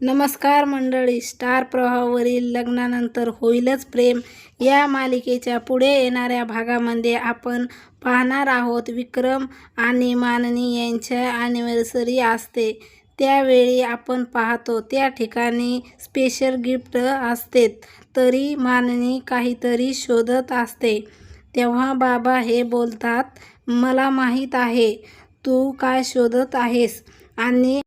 नमस्कार मंडळी. स्टार प्रवाहावरील लग्नानंतर होईलच प्रेम. या मालिकेच्या पुढे येणाऱ्या भागामध्ये आपण पाहणार आहोत विक्रम आणि माननी यांच्या ॲनिव्हर्सरी असते. त्यावेळी आपण पाहतो त्या ठिकाणी स्पेशल गिफ्ट असते. तरी माननी काहीतरी शोधत असते. तेव्हा बाबा हे बोलतात मला माहीत आहे. तू काय शोधत आहेस? आणि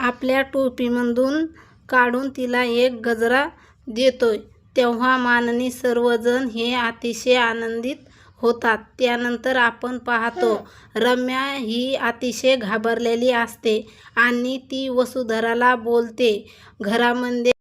आपल्या टोपीमधून काढून तिला एक गजरा देतोय. तेव्हा माननी सर्वजण हे अतिशय आनंदित होतात. त्यानंतर आपण पाहतो रम्या ही अतिशय घाबरलेली असते आणि ती वसुधराला बोलते घरामध्ये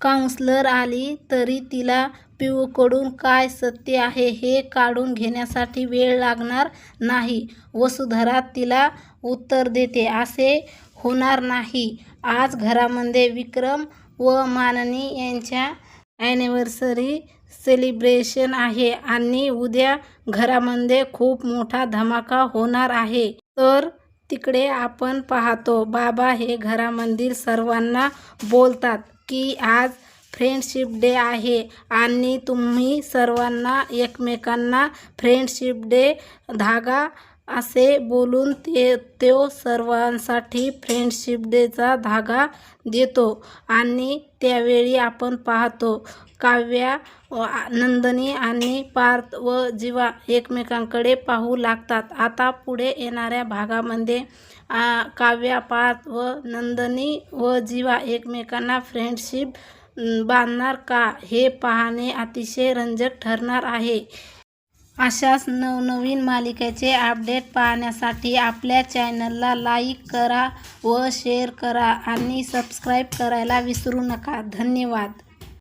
काउन्सलर आली तरी तिला पिऊकडून काय सत्य आहे हे काढून घेण्यासाठी वेळ लागणार नाही. वसुधरा तिला उत्तर देते असे होणार नाही. आज घरामध्ये विक्रम व माननी यांच्या ॲनिव्हर्सरी सेलिब्रेशन आहे आणि उद्या घरामध्ये खूप मोठा धमाका होणार आहे. तर तिकडे आपण पाहतो बाबा हे घरामधील सर्वांना बोलतात की आज फ्रेंडशिप डे आहे आणि तुम्ही सर्वांना एकमेकांना फ्रेंडशिप डे धागा असे बोलून ते तो सर्वांसाठी फ्रेंडशिप डेचा धागा देतो आणि त्यावेळी आपण पाहतो काव्या नंदनी आणि पार्थ व जीवा एकमेकांकडे पाहू लागतात. आता पुढे येणाऱ्या भागामध्ये काव्या पार्थ व नंदनी व जीवा एकमेकांना फ्रेंडशिप बांधणार का हे पाहणे अतिशय रंजक ठरणार आहे. अशाच नवनवीन मालिकेचे अपडेट पाहण्यासाठी आपल्या चॅनलला लाईक करा व शेअर करा आणि सबस्क्राईब करायला विसरू नका. धन्यवाद.